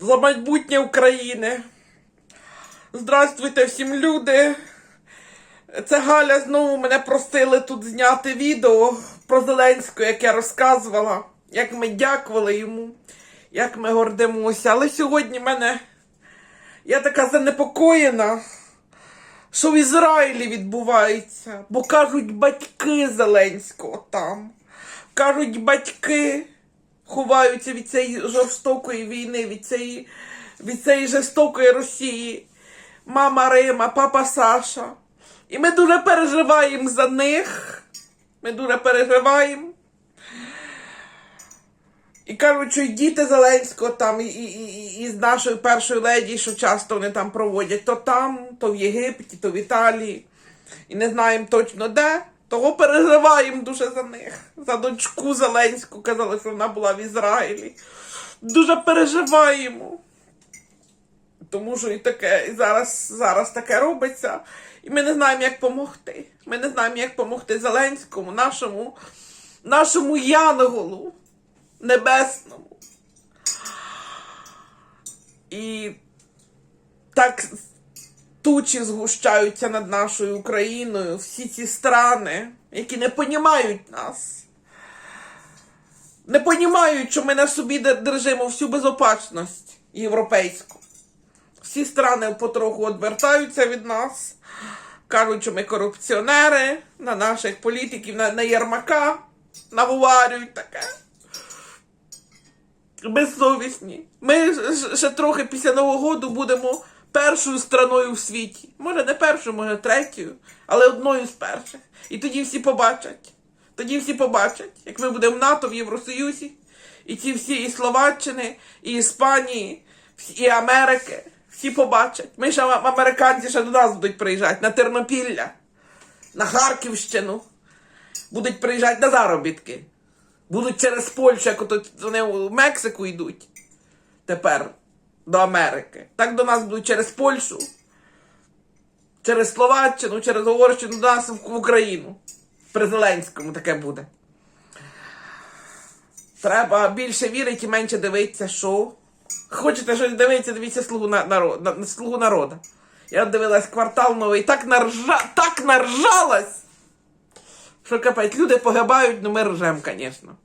За майбутнє України. Здравствуйте всім люди. Це Галя знову мене просили тут зняти відео про Зеленського, як я розказувала, як ми дякували йому, як ми гордимося. Але сьогодні мене я така занепокоєна, що в Ізраїлі відбувається, бо кажуть батьки Зеленського там. Кажуть, батьки ховаються від цієї жорстокої війни, від цієї, від цієї жорстокої Росії. Мама Рима, папа Саша. І ми дуже переживаємо за них. Ми дуже переживаємо. І кажуть, що й діти Зеленського там, і, і, і, і з нашою першою леді, що часто вони там проводять, то там, то в Єгипті, то в Італії. І не знаємо точно де. Того переживаємо дуже за них. За дочку Зеленську казали, що вона була в Ізраїлі. Дуже переживаємо. Тому що і таке, і зараз, зараз таке робиться. І ми не знаємо, як допомогти. Ми не знаємо, як допомогти Зеленському, нашому, нашому Янголу небесному. І так тучі згущаються над нашою Україною, всі ці страни, які не понімають нас. Не понімають, що ми на собі держимо всю безопасність європейську. Всі страни потроху відвертаються від нас, кажуть, що ми корупціонери, на наших політиків, на, на Єрмака наварюють таке. Безсовісні. Ми ще трохи після Нового року будемо першою страною в світі. Може, не першою, може, третьою, але одною з перших. І тоді всі побачать. Тоді всі побачать, як ми будемо в НАТО, в Євросоюзі, і ці всі і Словаччини, і Іспанії, і Америки. Всі побачать. Ми ще американці ще до нас будуть приїжджати на Тернопілля, на Харківщину. Будуть приїжджати на заробітки. Будуть через Польщу, як ото вони в Мексику йдуть тепер до Америки. Так до нас будуть через Польщу, через Словаччину, через Угорщину до нас в Україну. При Зеленському таке буде. Треба більше вірити і менше дивитися шоу. Хочете щось дивитися, дивіться слугу на, народ, на, на слугу народа. Я дивилась квартал новий, так наржа, так наржалась. Що капець, люди погибають, ну ми ржем, звісно.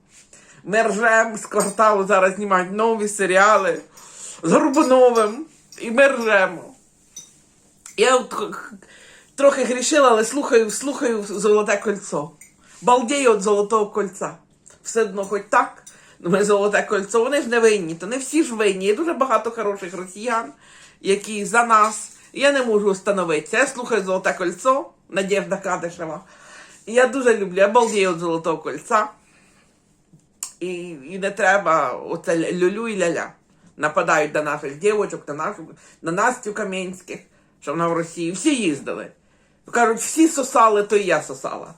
Ми ржем з кварталу зараз знімають нові серіали з Горбуновим. І ми. Я трохи грішила, але слухаю, слухаю Золоте кольцо. Балдею від Золотого кольця. Все одно хоч так. Ну, ми Золоте кольцо, вони ж не винні, то не всі ж винні. Є дуже багато хороших росіян, які за нас. Я не можу встановитися. Я слухаю Золоте кольцо, Надєжда Кадишева. Я дуже люблю, я балдію від Золотого кольця. І, і не треба оце люлю і ля-ля. Нападають на наших дівочок, на нашу, на Настю Кам'янських, що вона в Росії. Всі їздили. Кажуть, всі сосали, то і я сосала.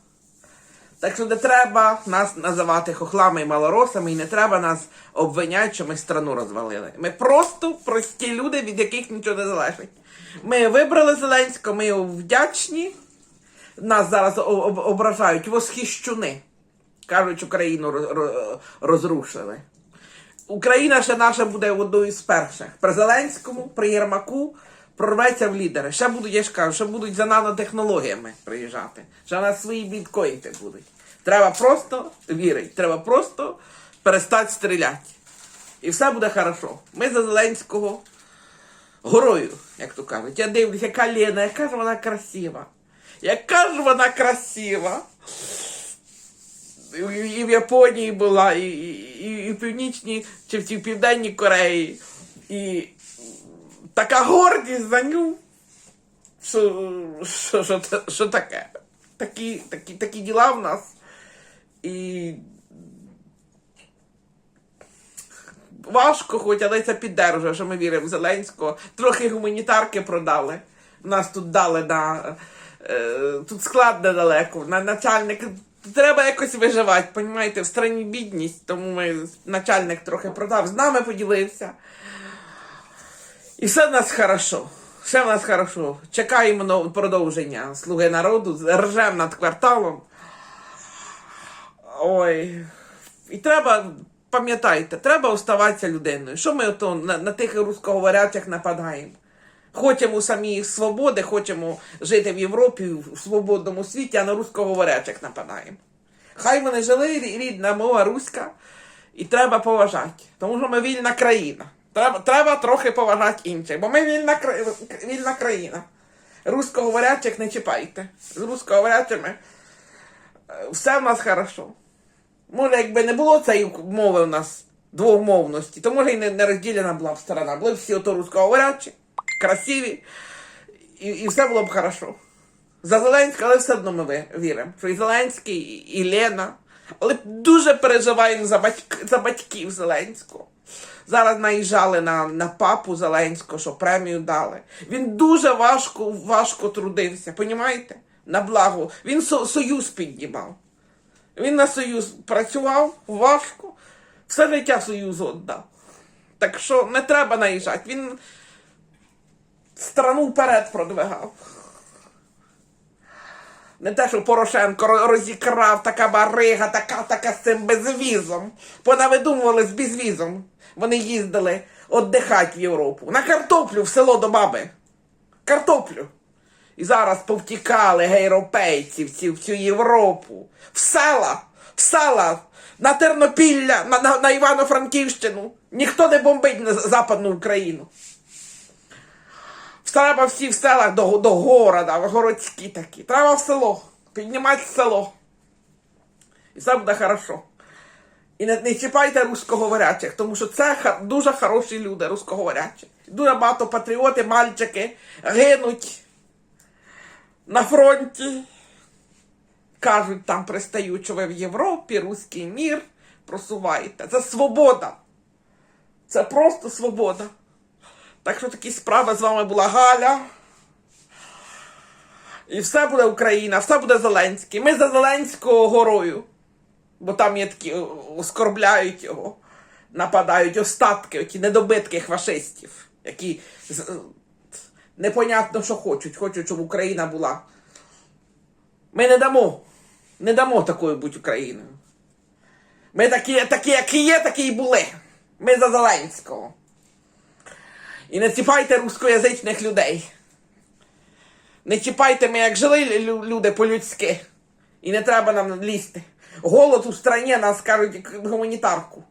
Так що не треба нас називати хохлами і малоросами, і не треба нас обвиняти, що ми страну розвалили. Ми просто прості люди, від яких нічого не залежить. Ми вибрали Зеленського, ми йому вдячні. Нас зараз ображають восхищуни. Кажуть, Україну роз- роз- розрушили. Україна ще наша буде одною з перших. При Зеленському, при Єрмаку прорветься в лідери. Ще будуть, я ж кажу, ще будуть за нанотехнологіями приїжджати. Ще на свої біткоїни будуть. Треба просто вірити, треба просто перестати стріляти. І все буде хорошо. Ми за Зеленського горою, як то кажуть. Я дивлюся, яка Лена, яка ж вона красива. Яка ж вона красива. І, в Японії була, і, і, і в Північній чи в Південній Кореї. І така гордість за ню. Що, що, що, що таке? Такі, такі, такі діла в нас. І важко, хоч, але це піддержує, що ми віримо в Зеленського. Трохи гуманітарки продали. Нас тут дали на. Е, тут склад недалеко. На начальник. Треба якось виживати, понімаєте, в страні бідність, тому ми начальник трохи продав, з нами поділився. І все в нас хорошо. Все в нас хорошо. Чекаємо нов- продовження Слуги народу, ржем над кварталом. Ой. І треба, пам'ятайте, треба оставатися людиною. Що ми ото на, на тих русскоговорячих нападаємо? Хочемо самі свободи, хочемо жити в Європі, в свободному світі, а на русскоговорячих нападаємо. Хай вони жили, рідна мова руська, і треба поважати. Тому що ми вільна країна. Треба, треба трохи поважати інших, бо ми вільна, вільна країна. Русскоговорячих не чіпайте. З русскоговорячими е, все в нас хорошо. Може, якби не було цієї мови у нас двомовності, то може і не, не розділена була б сторона. Були б всі ото русскоговорячі, красиві, і, і все було б хорошо. За Зеленського, але все одно ми віримо, що і Зеленський, і, Лена. Але дуже переживаємо за, батьк, за батьків Зеленського. Зараз наїжджали на, на папу Зеленського, що премію дали. Він дуже важко, важко трудився, понімаєте? На благо. Він со, союз піднімав. Він на союз працював важко, все життя союзу віддав. Так що не треба наїжджати. Він страну вперед продвигав. Не те, що Порошенко розікрав така барига, така, така з цим безвізом. Понавидумували з безвізом. Вони їздили віддихати в Європу. На картоплю в село до баби. Картоплю. І зараз повтікали європейці всі в цю Європу. В села, в села, на Тернопілля, на, на, на Івано-Франківщину. Ніхто не бомбить на Западну Україну. Треба всі в селах до, до города, в городські такі. Треба в село. Піднімати село. І все буде хорошо. І не, не чіпайте русскоговорячих, тому що це дуже хороші люди, русскоговорячі. Дуже багато патріоти, мальчики гинуть на фронті. Кажуть, там пристають, що ви в Європі, руський мір просуваєте. Це свобода. Це просто свобода. Так що такі справи з вами була Галя. І все буде Україна, все буде Зеленський. Ми за Зеленського горою. Бо там є такі оскорбляють його, нападають остатки, оті недобитки фашистів, які непонятно, що хочуть. Хочуть, щоб Україна була. Ми не дамо. Не дамо такою бути Україною. Ми такі, такі, які є, такі і були. Ми за Зеленського. І не чіпайте рускоязичних людей. Не чіпайте ми, як жили люди по-людськи. І не треба нам лізти. Голод у страні нас кажуть гуманітарку.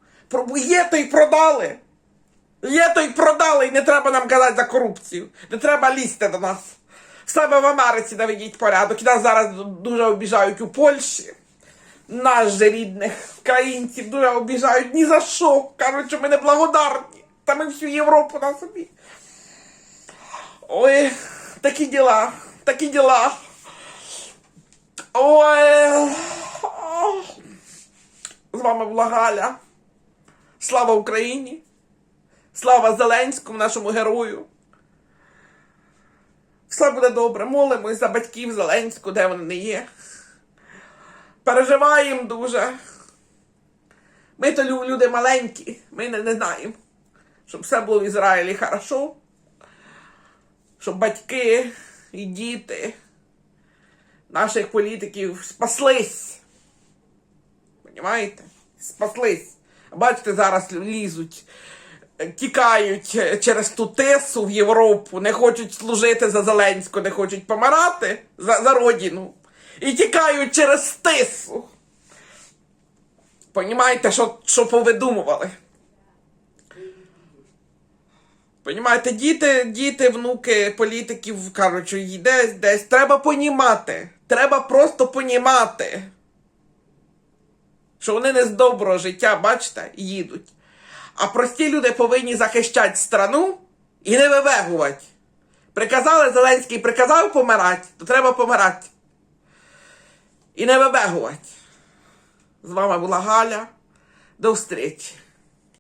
Є то й продали. Є то й продали, і не треба нам казати за корупцію. Не треба лізти до нас. Себе в Америці наведіть порядок. І нас зараз дуже обіжають у Польщі. Нас же рідних українців дуже обіжають ні за що. Кажуть, що ми не благодарні. Та ми всю Європу на собі. Ой, такі діла, такі діла. Ой. З вами була Галя. Слава Україні! Слава Зеленському, нашому герою. Все буде добре. Молимось за батьків Зеленського, де вони не є. Переживаємо дуже. Ми то люди маленькі, ми не, не знаємо, щоб все було в Ізраїлі хорошо, щоб батьки і діти наших політиків спаслись. Понімаєте? Спаслись. Бачите, зараз лізуть, е, тікають е, через ту тису в Європу, не хочуть служити за Зеленського, не хочуть помирати за, за родину. І тікають через тису. Понімаєте, що, що повидумували? Понімаєте, діти, діти, внуки політиків що їй десь. Треба понімати. Треба просто понімати. Що вони не з доброго життя, бачите, їдуть. А прості люди повинні захищати страну і не вибегувати. Приказали Зеленський, приказав помирати, то треба помирати. І не вибегувати. З вами була Галя. До встречі.